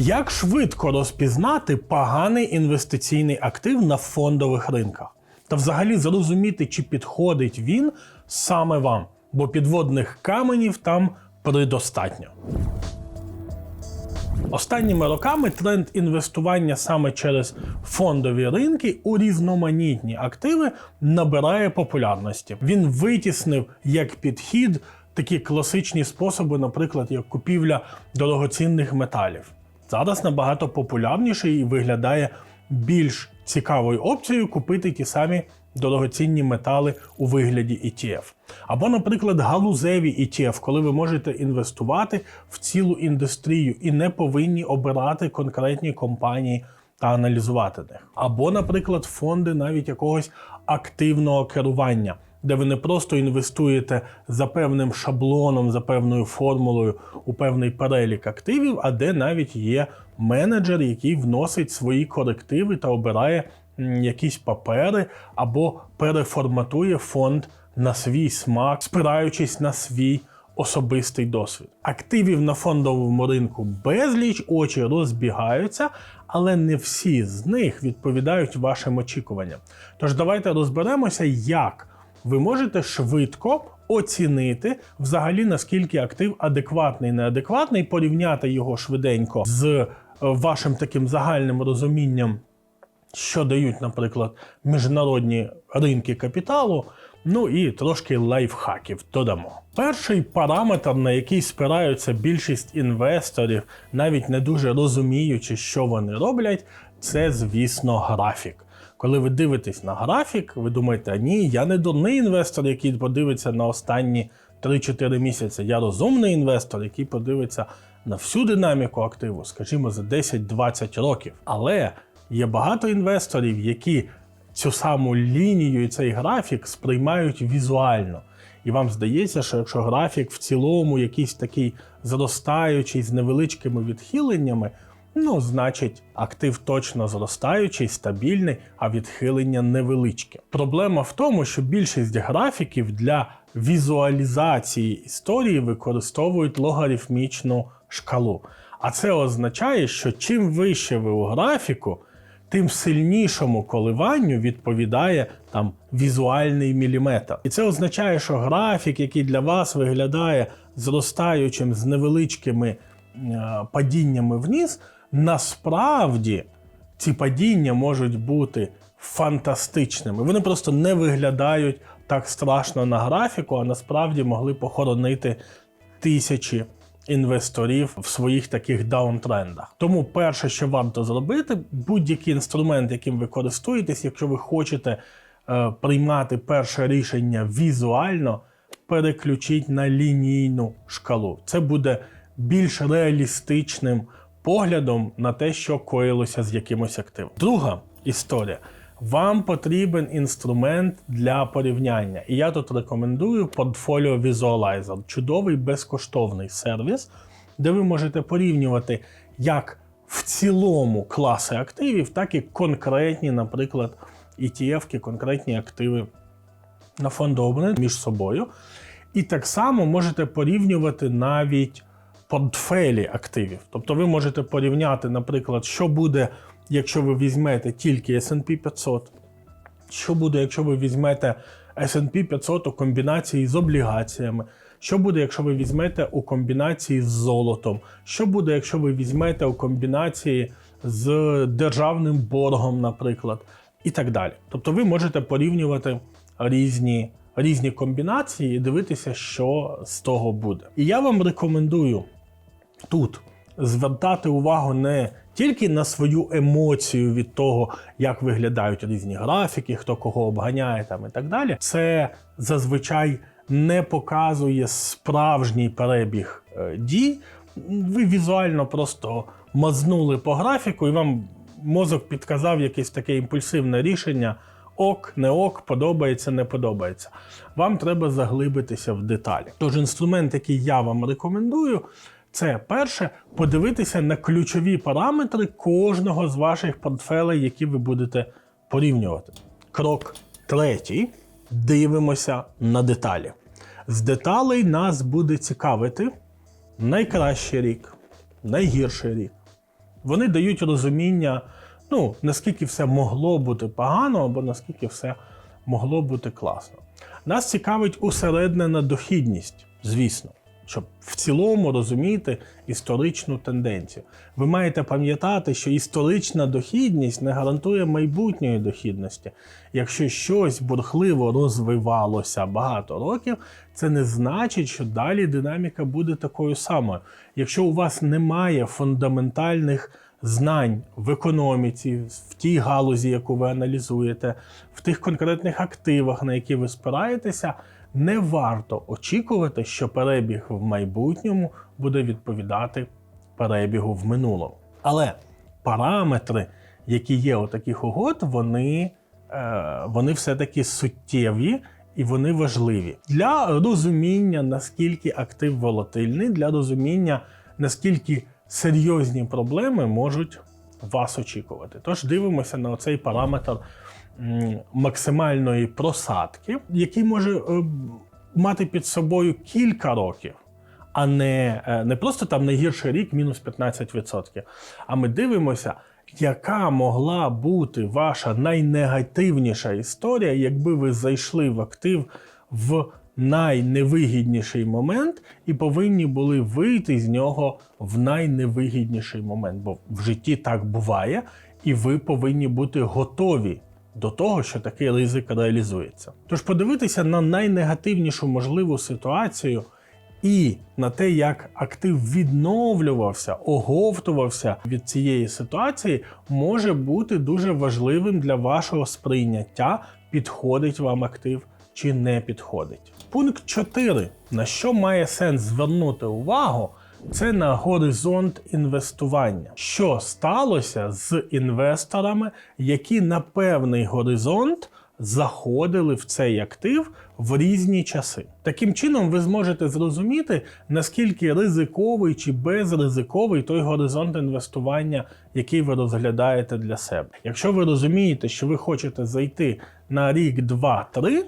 Як швидко розпізнати поганий інвестиційний актив на фондових ринках? Та взагалі зрозуміти, чи підходить він саме вам, бо підводних каменів там предостатньо. Останніми роками тренд інвестування саме через фондові ринки у різноманітні активи набирає популярності. Він витіснив як підхід такі класичні способи, наприклад, як купівля дорогоцінних металів. Зараз набагато популярніше і виглядає більш цікавою опцією купити ті самі дорогоцінні метали у вигляді ETF. Або, наприклад, галузеві ETF, коли ви можете інвестувати в цілу індустрію і не повинні обирати конкретні компанії та аналізувати них. Або, наприклад, фонди навіть якогось активного керування. Де ви не просто інвестуєте за певним шаблоном, за певною формулою у певний перелік активів, а де навіть є менеджер, який вносить свої корективи та обирає якісь папери або переформатує фонд на свій смак, спираючись на свій особистий досвід. Активів на фондовому ринку безліч, очі розбігаються, але не всі з них відповідають вашим очікуванням. Тож давайте розберемося, як ви можете швидко оцінити взагалі наскільки актив адекватний, неадекватний, порівняти його швиденько з е, вашим таким загальним розумінням що дають, наприклад, міжнародні ринки капіталу. Ну і трошки лайфхаків додамо. Перший параметр, на який спираються більшість інвесторів, навіть не дуже розуміючи, що вони роблять, це, звісно, графік. Коли ви дивитесь на графік, ви думаєте, ні, я не дурний інвестор, який подивиться на останні 3-4 місяці. Я розумний інвестор, який подивиться на всю динаміку активу, скажімо, за 10-20 років. Але є багато інвесторів, які цю саму лінію і цей графік сприймають візуально. І вам здається, що якщо графік в цілому якийсь такий зростаючий з невеличкими відхиленнями, ну, значить, актив точно зростаючий, стабільний, а відхилення невеличке. Проблема в тому, що більшість графіків для візуалізації історії використовують логарифмічну шкалу. А це означає, що чим вище ви у графіку, тим сильнішому коливанню відповідає там візуальний міліметр. І це означає, що графік, який для вас виглядає зростаючим з невеличкими е, падіннями вниз, насправді ці падіння можуть бути фантастичними. Вони просто не виглядають так страшно на графіку, а насправді могли похоронити тисячі інвесторів в своїх таких даунтрендах. Тому перше, що варто зробити, будь-який інструмент, яким ви користуєтесь, якщо ви хочете е, приймати перше рішення візуально, переключіть на лінійну шкалу. Це буде більш реалістичним поглядом на те, що коїлося з якимось активом. Друга історія. Вам потрібен інструмент для порівняння. І я тут рекомендую Portfolio Visualizer. Чудовий безкоштовний сервіс, де ви можете порівнювати як в цілому класи активів, так і конкретні, наприклад, ETF, конкретні активи на фондовому ринку між собою. І так само можете порівнювати навіть портфелі активів. Тобто ви можете порівняти, наприклад, що буде, якщо ви візьмете тільки SP 500, що буде, якщо ви візьмете SP 500 у комбінації з облігаціями, що буде, якщо ви візьмете у комбінації з золотом, що буде, якщо ви візьмете у комбінації з державним боргом, наприклад, і так далі. Тобто ви можете порівнювати різні, різні комбінації і дивитися, що з того буде. І я вам рекомендую тут звертати увагу не тільки на свою емоцію від того, як виглядають різні графіки, хто кого обганяє там і так далі. Це зазвичай не показує справжній перебіг е, дій. Ви візуально просто мазнули по графіку, і вам мозок підказав якесь таке імпульсивне рішення. Ок, не ок, подобається, не подобається. Вам треба заглибитися в деталі. Тож інструмент, який я вам рекомендую, це перше подивитися на ключові параметри кожного з ваших портфелей, які ви будете порівнювати. Крок третій. Дивимося на деталі. З деталей нас буде цікавити найкращий рік, найгірший рік, Вони дають розуміння, ну, наскільки все могло бути погано, або наскільки все могло бути класно. Нас цікавить усереднена дохідність, звісно, щоб в цілому розуміти історичну тенденцію. Ви маєте пам'ятати, що історична дохідність не гарантує майбутньої дохідності. Якщо щось бурхливо розвивалося багато років, це не значить, що далі динаміка буде такою самою. Якщо у вас немає фундаментальних знань в економіці, в тій галузі, яку ви аналізуєте, в тих конкретних активах, на які ви спираєтеся, не варто очікувати, що перебіг в майбутньому буде відповідати перебігу в минулому. Але параметри, які є у таких угод, вони, е, вони все-таки суттєві. І вони важливі для розуміння, наскільки актив волатильний, для розуміння, наскільки серйозні проблеми можуть вас очікувати. Тож дивимося на цей параметр максимальної просадки, який може е, мати під собою кілька років, а не, е, не просто там найгірший рік мінус 15%. А ми дивимося, яка могла бути ваша найнегативніша історія, якби ви зайшли в актив в найневигідніший момент і повинні були вийти з нього в найневигідніший момент. Бо в житті так буває, і ви повинні бути готові до того, що такий ризик реалізується. Тож подивитися на найнегативнішу можливу ситуацію. І на те, як актив відновлювався, оговтувався від цієї ситуації, може бути дуже важливим для вашого сприйняття, підходить вам актив чи не підходить. Пункт 4. На що має сенс звернути увагу, це на горизонт інвестування. Що сталося з інвесторами, які на певний горизонт заходили в цей актив в різні часи. Таким чином, ви зможете зрозуміти, наскільки ризиковий чи безризиковий той горизонт інвестування, який ви розглядаєте для себе. Якщо ви розумієте, що ви хочете зайти на рік, два, три.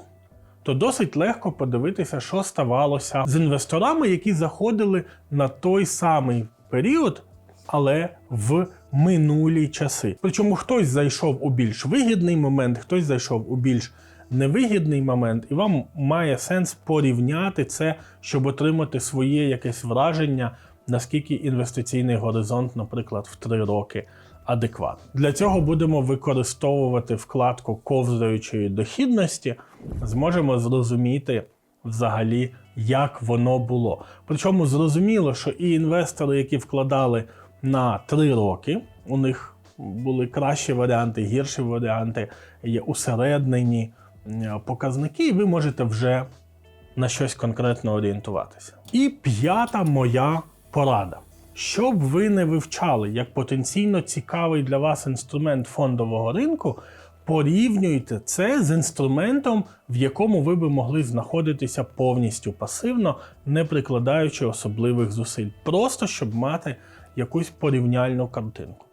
То досить легко подивитися, що ставалося з інвесторами, які заходили на той самий період, але в минулі часи. Причому хтось зайшов у більш вигідний момент, хтось зайшов у більш невигідний момент, і вам має сенс порівняти це, щоб отримати своє якесь враження, наскільки інвестиційний горизонт, наприклад, в 3 роки. Адекватно. Для цього будемо використовувати вкладку ковзаючої дохідності, зможемо зрозуміти взагалі, як воно було. Причому зрозуміло, що і інвестори, які вкладали на 3 роки, у них були кращі варіанти, гірші варіанти, є усереднені е, показники, і ви можете вже на щось конкретно орієнтуватися. І п'ята моя порада. Щоб ви не вивчали як потенційно цікавий для вас інструмент фондового ринку, порівнюйте це з інструментом, в якому ви би могли знаходитися повністю пасивно, не прикладаючи особливих зусиль, просто щоб мати якусь порівняльну картинку.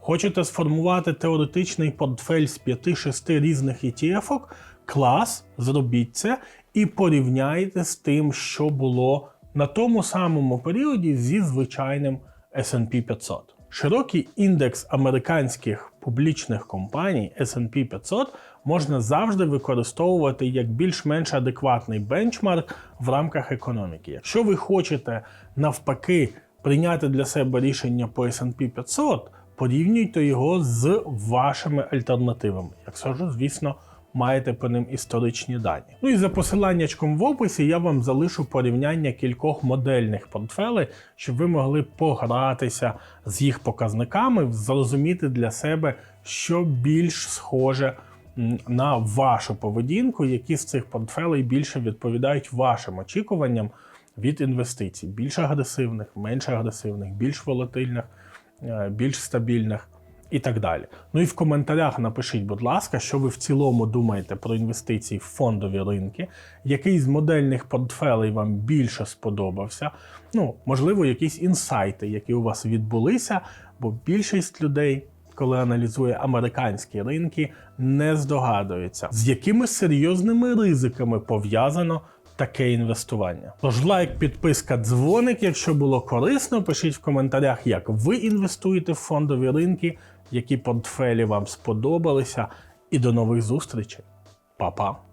Хочете сформувати теоретичний портфель з 5-6 різних ETF-ок? Клас, зробіть це і порівняйте з тим, що було на тому самому періоді зі звичайним S&P 500. Широкий індекс американських публічних компаній S&P 500 можна завжди використовувати як більш-менш адекватний бенчмарк в рамках економіки. Якщо ви хочете навпаки прийняти для себе рішення по S&P 500, порівнюйте його з вашими альтернативами. Якщо ж, звісно, маєте по ним історичні дані. Ну і за посиланнячком в описі я вам залишу порівняння кількох модельних портфелей, щоб ви могли погратися з їх показниками, зрозуміти для себе, що більш схоже на вашу поведінку, які з цих портфелей більше відповідають вашим очікуванням від інвестицій: більш агресивних, менш агресивних, більш волатильних, е, більш стабільних і так далі. Ну і в коментарях напишіть, будь ласка, що ви в цілому думаєте про інвестиції в фондові ринки, який з модельних портфелей вам більше сподобався. Ну, можливо, якісь інсайти, які у вас відбулися, бо більшість людей. Коли аналізує американські ринки, не здогадується, з якими серйозними ризиками пов'язано таке інвестування. Тож лайк, підписка, дзвоник. Якщо було корисно, пишіть в коментарях, як ви інвестуєте в фондові ринки, які портфелі вам сподобалися. І до нових зустрічей. Па-па!